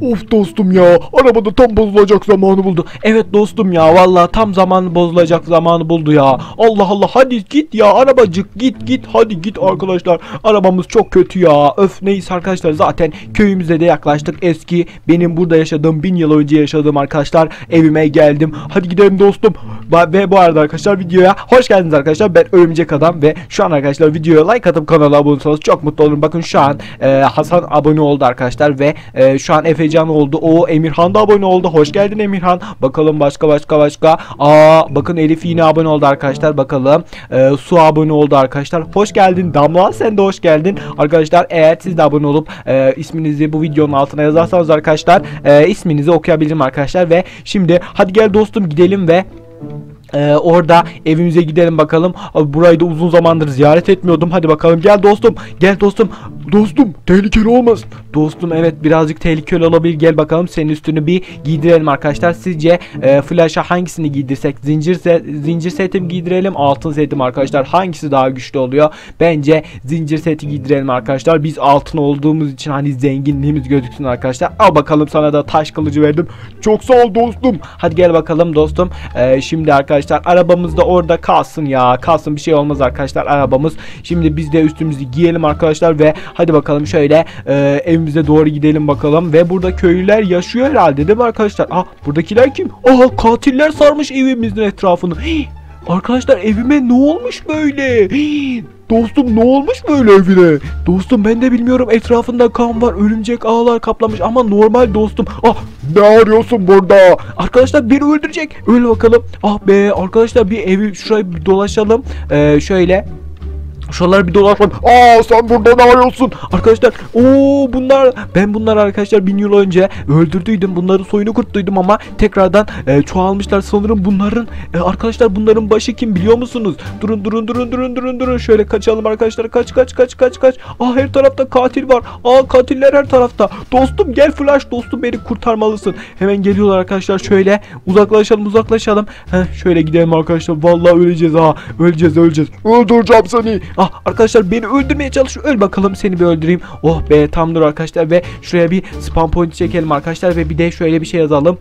Of dostum ya arabada tam bozulacak zamanı buldu. Evet dostum ya vallahi tam zamanı bozulacak zamanı buldu ya. Allah Allah hadi git ya arabacık git git hadi git arkadaşlar. Arabamız çok kötü ya. Öf neyse arkadaşlar zaten köyümüze de yaklaştık. Eski benim burada yaşadığım bin yıl önce yaşadığım arkadaşlar evime geldim. Hadi gidelim dostum. Ve bu arada arkadaşlar videoya hoş geldiniz arkadaşlar. Ben Örümcek Adam ve şu an arkadaşlar videoya like atıp kanala abone olursanız çok mutlu olurum. Bakın şu an e, Hasan abone oldu arkadaşlar ve e, şu an Efecan oldu. O Emirhan da abone oldu. Hoş geldin Emirhan. Bakalım başka başka başka. Aa bakın Elif yine abone oldu arkadaşlar. Bakalım. E, Su abone oldu arkadaşlar. Hoş geldin Damla sen de hoş geldin. Arkadaşlar eğer siz de abone olup e, isminizi bu videonun altına yazarsanız arkadaşlar e, isminizi okuyabilirim arkadaşlar ve şimdi hadi gel dostum gidelim ve ee, orada evimize gidelim bakalım. Abi burayı da uzun zamandır ziyaret etmiyordum. Hadi bakalım gel dostum. Gel dostum. Dostum tehlikeli olmasın. Dostum evet birazcık tehlikeli olabilir. Gel bakalım senin üstünü bir giydirelim arkadaşlar. Sizce e, Flash'a hangisini giydirsek? Zincir set, zincir seti mi giydirelim? Altın seti mi arkadaşlar? Hangisi daha güçlü oluyor? Bence zincir seti giydirelim arkadaşlar. Biz altın olduğumuz için hani zenginliğimiz gözüksün arkadaşlar. Al bakalım sana da taş kılıcı verdim. Çok sağ ol dostum. Hadi gel bakalım dostum. Ee, şimdi arkadaşlar arabamız da orada kalsın ya. Kalsın bir şey olmaz arkadaşlar arabamız. Şimdi biz de üstümüzü giyelim arkadaşlar ve hadi bakalım şöyle e, evimize doğru gidelim bakalım. Ve burada köylüler yaşıyor herhalde değil mi arkadaşlar? Ah buradakiler kim? Aha katiller sarmış evimizin etrafını. Hii, arkadaşlar evime ne olmuş böyle? Hii, Dostum ne olmuş böyle evine? dostum ben de bilmiyorum etrafında kan var örümcek ağlar kaplamış ama normal dostum. Ah Ne arıyorsun burada? Arkadaşlar beni öldürecek. Öyle bakalım. Ah be arkadaşlar bir evi şuraya bir dolaşalım. Ee, şöyle. Şuraları bir dolaşalım. Aa sen burada ne arıyorsun? Arkadaşlar ooo bunlar ben bunları arkadaşlar bin yıl önce öldürdüydüm. Bunların soyunu kurttuydum ama tekrardan e, çoğalmışlar sanırım bunların e, arkadaşlar bunların başı kim biliyor musunuz? Durun durun durun durun durun durun şöyle kaçalım arkadaşlar kaç kaç kaç kaç kaç. Aa her tarafta katil var. Aa katiller her tarafta. Dostum gel flash dostum beni kurtarmalısın. Hemen geliyorlar arkadaşlar şöyle uzaklaşalım uzaklaşalım. Heh, şöyle gidelim arkadaşlar. Vallahi öleceğiz ha. Öleceğiz öleceğiz. Öldüreceğim seni. Ah arkadaşlar beni öldürmeye çalışıyor. Öl bakalım seni bir öldüreyim. Oh be tamdır arkadaşlar ve şuraya bir spam point çekelim arkadaşlar ve bir de şöyle bir şey yazalım.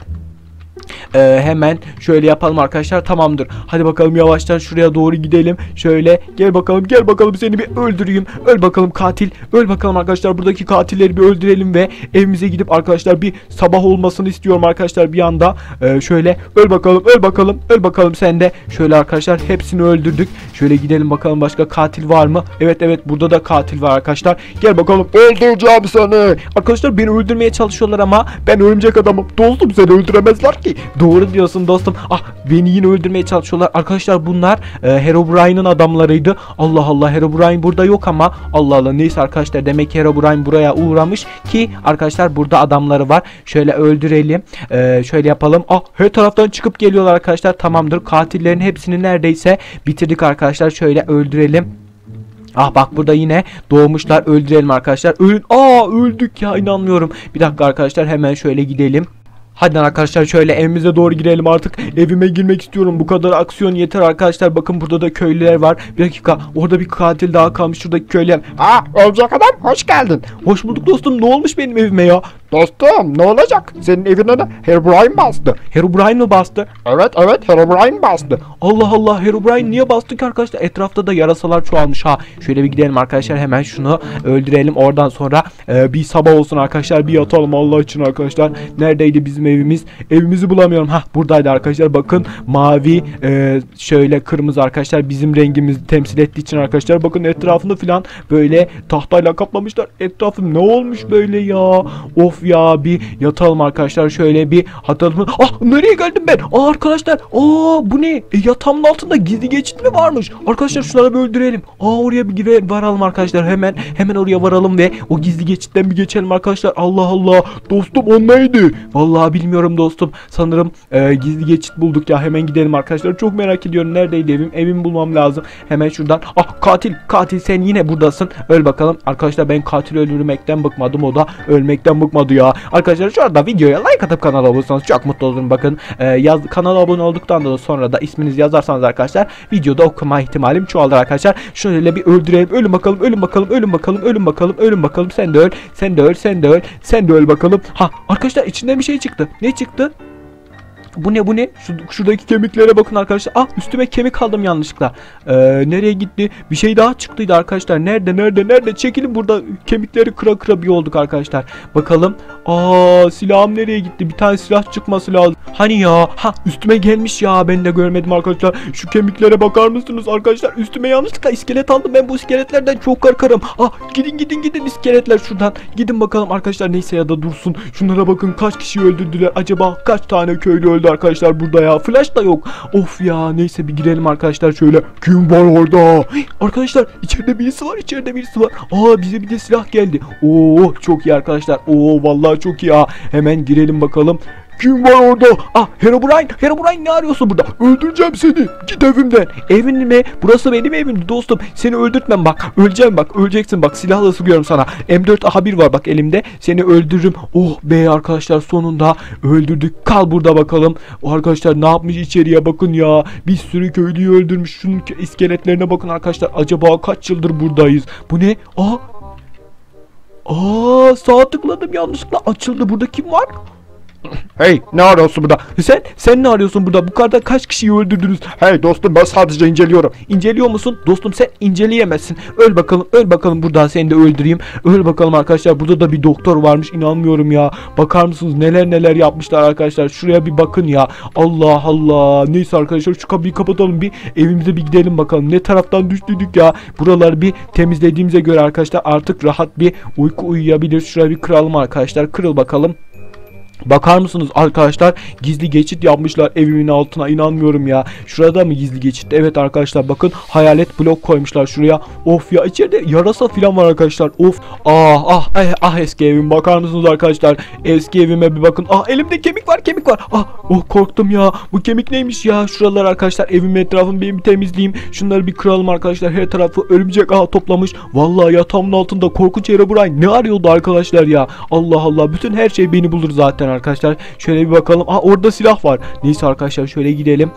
Ee, hemen şöyle yapalım arkadaşlar tamamdır. Hadi bakalım yavaştan şuraya doğru gidelim. Şöyle gel bakalım gel bakalım seni bir öldüreyim. Öl bakalım katil. Öl bakalım arkadaşlar buradaki katilleri bir öldürelim ve evimize gidip arkadaşlar bir sabah olmasını istiyorum arkadaşlar bir anda. Ee, şöyle öl bakalım öl bakalım öl bakalım sen de. Şöyle arkadaşlar hepsini öldürdük. Şöyle gidelim bakalım başka katil var mı? Evet evet burada da katil var arkadaşlar. Gel bakalım Öldüreceğim seni. Arkadaşlar beni öldürmeye çalışıyorlar ama Ben örümcek adamım. Dostum seni öldüremezler ki. Doğru diyorsun dostum. Ah beni yine öldürmeye çalışıyorlar. Arkadaşlar bunlar e, Herobrine'ın adamlarıydı. Allah Allah Herobrine burada yok ama Allah Allah neyse arkadaşlar demek ki Herobrine buraya uğramış ki arkadaşlar burada adamları var. Şöyle öldürelim. E, şöyle yapalım. Ah her taraftan çıkıp geliyorlar arkadaşlar. Tamamdır. Katillerin hepsini neredeyse bitirdik arkadaşlar. Şöyle öldürelim. Ah bak burada yine doğmuşlar. Öldürelim arkadaşlar. Ölün. Aa öldük ya inanmıyorum. Bir dakika arkadaşlar hemen şöyle gidelim. Hadi arkadaşlar şöyle evimize doğru girelim artık. Evime girmek istiyorum. Bu kadar aksiyon yeter arkadaşlar. Bakın burada da köylüler var. Bir dakika. Orada bir katil daha kalmış. Şuradaki köylüler. Aa örümcek adam hoş geldin. Hoş bulduk dostum. Ne olmuş benim evime ya? Dostum ne olacak? Senin evine de Herobrine bastı. Herobrine mi bastı? Evet evet Herobrine bastı. Allah Allah Herobrine niye bastı ki arkadaşlar? Etrafta da yarasalar çoğalmış ha. Şöyle bir gidelim arkadaşlar hemen şunu öldürelim. Oradan sonra e, bir sabah olsun arkadaşlar. Bir yatalım Allah için arkadaşlar. Neredeydi bizim evimiz? Evimizi bulamıyorum. Ha buradaydı arkadaşlar. Bakın mavi e, şöyle kırmızı arkadaşlar bizim rengimizi temsil ettiği için arkadaşlar. Bakın etrafını falan böyle tahtayla kaplamışlar. Etrafı ne olmuş böyle ya? Of ya bir yatalım arkadaşlar. Şöyle bir hatalım. Ah nereye geldim ben? Aa arkadaşlar. Aa bu ne? E, yatağımın altında gizli geçit mi varmış? Arkadaşlar şunları bir öldürelim. Aa oraya bir gire varalım arkadaşlar. Hemen hemen oraya varalım ve o gizli geçitten bir geçelim arkadaşlar. Allah Allah. Dostum o neydi? Vallahi bilmiyorum dostum. Sanırım e, gizli geçit bulduk ya. Hemen gidelim arkadaşlar. Çok merak ediyorum. Neredeydi evim? Evimi bulmam lazım. Hemen şuradan. Ah katil. Katil sen yine buradasın. Öl bakalım. Arkadaşlar ben katil öldürmekten bıkmadım. O da ölmekten bıkmadı oldu ya. Arkadaşlar şu anda videoya like atıp kanala abone çok mutlu olurum. Bakın e, yaz, kanala abone olduktan da sonra da isminizi yazarsanız arkadaşlar videoda okuma ihtimalim çoğalır arkadaşlar. Şöyle bir öldürelim. Ölün bakalım, ölün bakalım, ölün bakalım, ölün bakalım, ölün bakalım. Sen de öl, sen de öl, sen de öl, sen de öl bakalım. Ha arkadaşlar içinden bir şey çıktı. Ne çıktı? Bu ne bu ne? Şu, şuradaki kemiklere bakın arkadaşlar. Ah üstüme kemik aldım yanlışlıkla. Ee, nereye gitti? Bir şey daha çıktıydı arkadaşlar. Nerede nerede nerede? Çekilin burada kemikleri kıra kıra bir olduk arkadaşlar. Bakalım. Aa silahım nereye gitti? Bir tane silah çıkması lazım. Hani ya? Ha üstüme gelmiş ya. Ben de görmedim arkadaşlar. Şu kemiklere bakar mısınız arkadaşlar? Üstüme yanlışlıkla iskelet aldım. Ben bu iskeletlerden çok korkarım. Ah gidin gidin gidin iskeletler şuradan. Gidin bakalım arkadaşlar. Neyse ya da dursun. Şunlara bakın kaç kişi öldürdüler. Acaba kaç tane köylü öldü arkadaşlar burada ya. Flash da yok. Of ya neyse bir girelim arkadaşlar şöyle. Kim var orada? Hey, arkadaşlar içeride birisi var içeride birisi var. Aa bize bir de silah geldi. Oo çok iyi arkadaşlar. Oo vallahi çok iyi ha. Hemen girelim bakalım. Kim var orada? Ah Herobrine. Herobrine ne arıyorsun burada? Öldüreceğim seni. Git evimden. Evin mi? Burası benim evim dostum. Seni öldürtmem bak. Öleceğim bak. Öleceksin bak. Silahla sıkıyorum sana. M4 A1 var bak elimde. Seni öldürürüm. Oh be arkadaşlar sonunda öldürdük. Kal burada bakalım. Arkadaşlar ne yapmış içeriye bakın ya. Bir sürü köylüyü öldürmüş. Şunun iskeletlerine bakın arkadaşlar. Acaba kaç yıldır buradayız? Bu ne? Aa. Aa sağ tıkladım yanlışlıkla açıldı. Burada kim var? Hey ne arıyorsun burada? Sen sen ne arıyorsun burada? Bu kadar kaç kişiyi öldürdünüz? Hey dostum ben sadece inceliyorum. İnceliyor musun? Dostum sen inceleyemezsin. Öl bakalım, öl bakalım buradan seni de öldüreyim. Öl bakalım arkadaşlar. Burada da bir doktor varmış. inanmıyorum ya. Bakar mısınız neler neler yapmışlar arkadaşlar. Şuraya bir bakın ya. Allah Allah. Neyse arkadaşlar şu kapıyı kapatalım bir evimize bir gidelim bakalım. Ne taraftan düştüydük ya. Buraları bir temizlediğimize göre arkadaşlar artık rahat bir uyku uyuyabilir. Şuraya bir kıralım arkadaşlar. Kırıl bakalım. Bakar mısınız arkadaşlar gizli geçit yapmışlar evimin altına inanmıyorum ya. Şurada mı gizli geçit? Evet arkadaşlar bakın hayalet blok koymuşlar şuraya. Of ya içeride yarasa falan var arkadaşlar. Of ah ah ah, ah eski evim bakar mısınız arkadaşlar? Eski evime bir bakın. Ah elimde kemik var kemik var. Ah oh korktum ya. Bu kemik neymiş ya? Şuralar arkadaşlar evimin etrafını bir, bir temizleyeyim. Şunları bir kıralım arkadaşlar. Her tarafı örümcek ah toplamış. Vallahi yatağımın altında korkunç Herobrine ne arıyordu arkadaşlar ya? Allah Allah bütün her şey beni bulur zaten arkadaşlar. Şöyle bir bakalım. Aa orada silah var. Neyse arkadaşlar şöyle gidelim.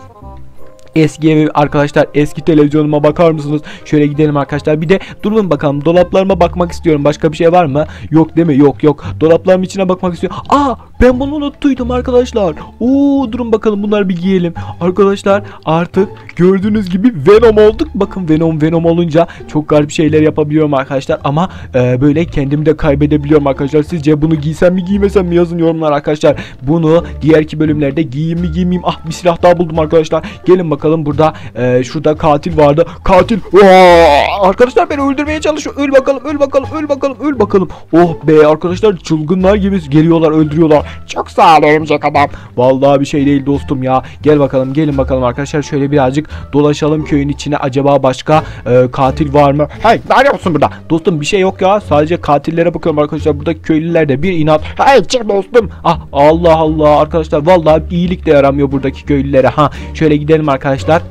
Eski evi arkadaşlar eski televizyonuma bakar mısınız? Şöyle gidelim arkadaşlar. Bir de durun bakalım dolaplarıma bakmak istiyorum. Başka bir şey var mı? Yok değil mi? Yok yok. Dolaplarım içine bakmak istiyorum. Aa ben bunu unuttuydum arkadaşlar. Oo durun bakalım bunları bir giyelim. Arkadaşlar artık gördüğünüz gibi Venom olduk. Bakın Venom Venom olunca çok garip şeyler yapabiliyorum arkadaşlar. Ama e, böyle kendimi de kaybedebiliyorum arkadaşlar. Sizce bunu giysem mi giymesem mi yazın yorumlar arkadaşlar. Bunu diğerki bölümlerde giyeyim mi giymeyeyim. Ah bir silah daha buldum arkadaşlar. Gelin bakalım burada e, şurada katil vardı. Katil. Aa, arkadaşlar beni öldürmeye çalışıyor. Öl bakalım öl bakalım öl bakalım öl bakalım. Oh be arkadaşlar çılgınlar gibi geliyorlar öldürüyorlar. Çok sağ ol örümcek adam. Vallahi bir şey değil dostum ya. Gel bakalım gelin bakalım arkadaşlar şöyle birazcık dolaşalım köyün içine. Acaba başka e, katil var mı? Hey ne arıyorsun burada? Dostum bir şey yok ya. Sadece katillere bakıyorum arkadaşlar. Burada köylüler de bir inat. Hey çık dostum. Ah Allah Allah arkadaşlar vallahi iyilik de yaramıyor buradaki köylülere. Ha şöyle gidelim arkadaşlar.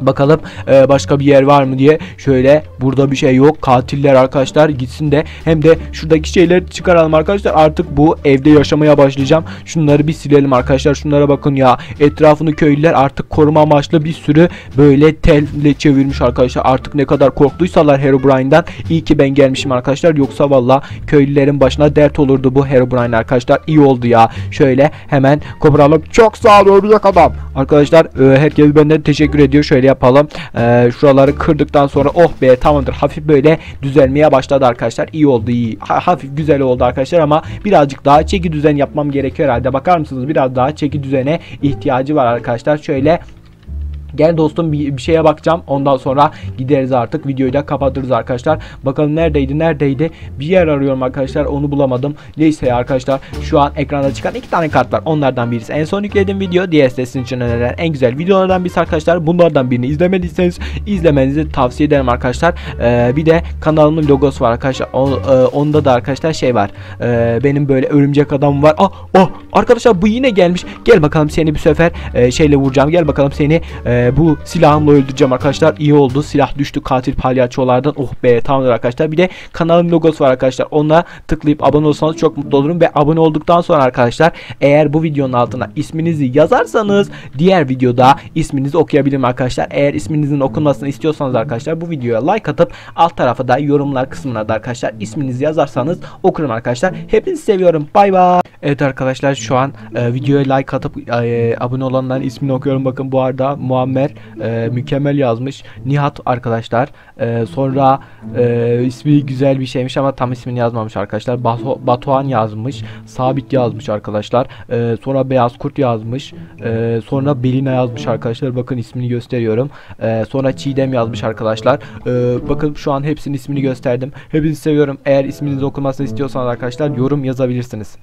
Bakalım e, başka bir yer var mı diye. Şöyle burada bir şey yok. Katiller arkadaşlar gitsin de hem de şuradaki şeyleri çıkaralım arkadaşlar. Artık bu evde yaşamaya başlayacağım. Şunları bir silelim arkadaşlar. Şunlara bakın ya. Etrafını köylüler artık koruma amaçlı bir sürü böyle telle çevirmiş arkadaşlar. Artık ne kadar korktuysalar Herobrine'den. İyi ki ben gelmişim arkadaşlar. Yoksa valla köylülerin başına dert olurdu bu Herobrine arkadaşlar. İyi oldu ya. Şöyle hemen koparalım. Çok sağ ol örümcek adam. Arkadaşlar e, herkes benden teşekkür ediyor. Şöyle yapalım. E, şuraları kırdıktan sonra oh be tamamdır. Hafif böyle düzelmeye başladı arkadaşlar. İyi oldu iyi. Ha- hafif güzel oldu arkadaşlar ama birazcık daha çeki düzen yapmam gerekiyor herhalde. Bakar mısınız? Biraz daha çeki düzene ihtiyacı var arkadaşlar. Şöyle Gel dostum bir, şeye bakacağım. Ondan sonra gideriz artık. Videoyu da kapatırız arkadaşlar. Bakalım neredeydi neredeydi. Bir yer arıyorum arkadaşlar. Onu bulamadım. Neyse arkadaşlar. Şu an ekranda çıkan iki tane kart var. Onlardan birisi en son yüklediğim video. Diğerisi de sizin için önerilen en güzel videolardan birisi arkadaşlar. Bunlardan birini izlemediyseniz izlemenizi tavsiye ederim arkadaşlar. Ee, bir de kanalımın logosu var arkadaşlar. O, e, onda da arkadaşlar şey var. Ee, benim böyle örümcek adam var. Ah, ah arkadaşlar bu yine gelmiş. Gel bakalım seni bir sefer e, şeyle vuracağım. Gel bakalım seni e, e, bu silahımla öldüreceğim arkadaşlar. İyi oldu. Silah düştü katil palyaçolardan. Oh be tamamdır arkadaşlar. Bir de kanalın logosu var arkadaşlar. Ona tıklayıp abone olsanız çok mutlu olurum. Ve abone olduktan sonra arkadaşlar eğer bu videonun altına isminizi yazarsanız diğer videoda isminizi okuyabilirim arkadaşlar. Eğer isminizin okunmasını istiyorsanız arkadaşlar bu videoya like atıp alt tarafa da yorumlar kısmına da arkadaşlar isminizi yazarsanız okurum arkadaşlar. Hepinizi seviyorum. Bay bay. Evet arkadaşlar şu an e, videoya like atıp e, abone olanların ismini okuyorum. Bakın bu arada Muammer e, mükemmel yazmış. Nihat arkadaşlar. E, sonra e, ismi güzel bir şeymiş ama tam ismini yazmamış arkadaşlar. Batu, Batuhan yazmış. Sabit yazmış arkadaşlar. E, sonra Beyaz Kurt yazmış. E, sonra Belina yazmış arkadaşlar. Bakın ismini gösteriyorum. E, sonra Çiğdem yazmış arkadaşlar. E, bakın şu an hepsinin ismini gösterdim. Hepinizi seviyorum. Eğer isminizi okunmasını istiyorsanız arkadaşlar yorum yazabilirsiniz.